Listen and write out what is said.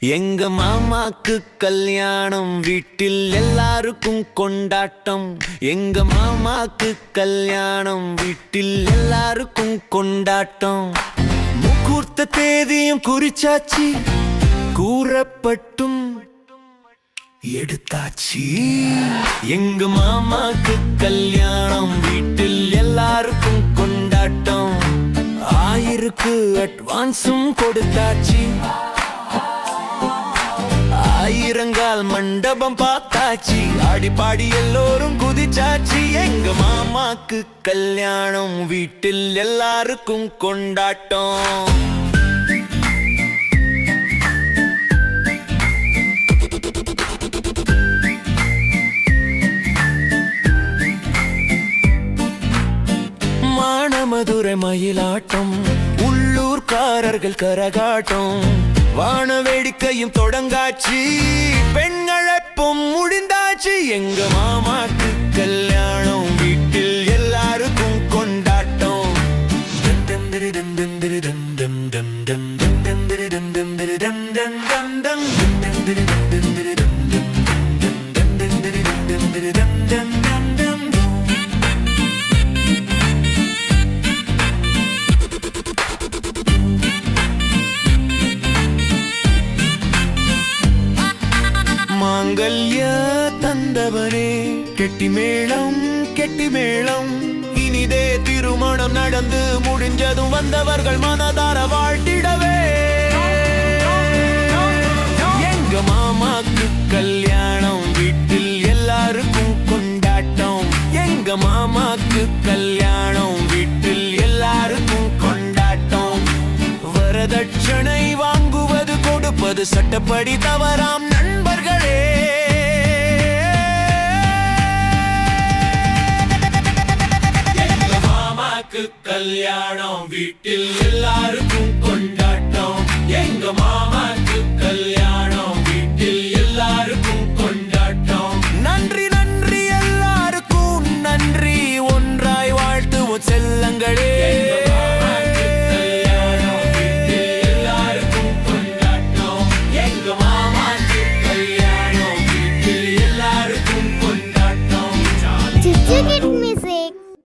எங்க மாமாக்கு கல்யாணம் வீட்டில் எல்லாருக்கும் கொண்டாட்டம். எங்க மாமாக்கு கல்யாணம் வீட்டில் எல்லாருக்கும் கொண்டாட்டம். முகூர்த்த தேதியும் குறிச்சாச்சு கூறப்பட்டும். எடுத்தாச்சு. எங்க மாமாக்கு கல்யாணம் வீட்டில் எல்லாருக்கும் கொண்டாட்டம். ஆயிருக்கு அட்வான்ஸும் கொடுத்தாச்சு. ஆயிரங்கால் மண்டபம் பார்த்தாச்சு. ஆடி பாடி எல்லோரும் குதிச்சாச்சு. எங்க மாமாக்கு கல்யாணம் வீட்டில் எல்லாருக்கும் கொண்டாட்டம். மானமதுரை மயிலாட்டம் உள்ளூர்காரர்கள் கரகாட்டம் வான வேடிக்கையும் தொடங்காச்சு. பெண்களப்பும் முடிந்தாச்சு. எங்க மாமாக்கு மாங்கல்ய தந்தவனே. கெட்டி மேளம் கெட்டி மேளம் இனிதே திருமணம் நடந்து முடிஞ்சதும் வந்தவர்கள் மனதார வாழ்த்திடவே. எங்க மாமாக்கு கல்யாணம் வீட்டில் எல்லாருக்கும் கொண்டாட்டம். எங்க மாமாக்கு கல்யாணம் வீட்டில் எல்லாருக்கும் கொண்டாட்டம். வரதட்சணை வாங்குவது கொடுப்பது சட்டப்படி தவறாம் நண்பர்களே. மாமாக்கு கல்யாணம் வீட்டில் எல்லாருக்கும் கொண்டாட்டம். எங்க மா